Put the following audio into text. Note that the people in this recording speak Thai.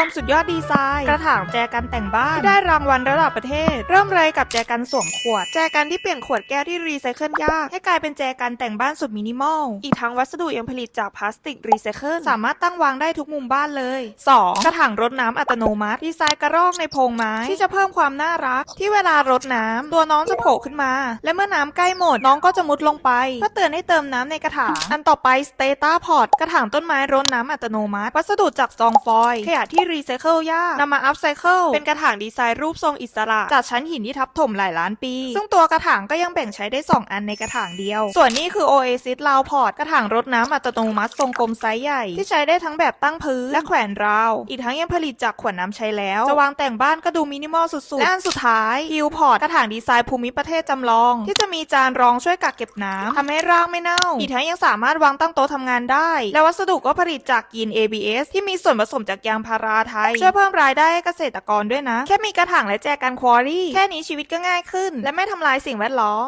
วมสุดยอดดีไซน์ กระถางแจกันแต่งบ้านที่ได้รางวัลระดับประเทศ เริ่มเลยกับแจกันสวมขวด แจกันที่เปลี่ยนขวดแก้วที่รีไซเคิลยาก ให้กลายเป็นแจกันแต่งบ้านสุดมินิมอล อีกทั้งวัสดุยังผลิตจากพลาสติกรีไซเคิลสามารถตั้งวางได้ทุกมุมบ้านเลย 2. กระถางรดน้ำอัตโนมัติดีไซน์กระรอกในโพรงไม้ที่จะเพิ่มความน่ารัก ที่เวลารดน้ำตัวน้องจะโผล่ขึ้นมา และเมื่อน้ำใกล้หมดน้องก็จะมุดลงไปเพื่อเตือนให้เติมน้ำในกระถางอันต่อไปสเตต้าพอตกระถางต้นไม้รดน้ำอัตโนมัติ วัสดุจากซองฟอยล์ขยะที่รีไซเคิลยากนำมาอัพไซเคิลเป็นกระถางดีไซน์รูปทรงอิสระ จากชั้นหินที่ทับถมหลายล้านปี ซึ่งตัวกระถางก็ยังแบ่งใช้ได้ 2 อันในกระถางเดียว ส่วนนี้คือ Oasis l o u p o t กระถางรดน้ำอัตโนมัติทรงกลมไซส์ใหญ่ ที่ใช้ได้ทั้งแบบตั้งพื้นและแขวนราว อีกทั้งยังผลิตจากขวดน้ำใช้แล้ว จะวางแต่งบ้านก็ดูมินิมอลสุดๆและอันสุดท้าย Hill Pot กระถางดีไซน์ภูมิประเทศจำลอง ที่จะมีจานรองช่วยกักเก็บน้ำทำให้รากไม่เน่า อีกทั้งยังสามารถวางตั้งโต๊ะทำงานได้ และวัสดุก็ผลิตจากยีน ABS ที่มีส่วนผสมจากยางพาราไทย ช่วยเพิ่มรายได้ให้เกษตรกรด้วยนะ แค่มีกระถางและแจกันควอรี่ แค่นี้ชีวิตก็ง่ายขึ้น และไม่ทำลายสิ่งแวดล้อม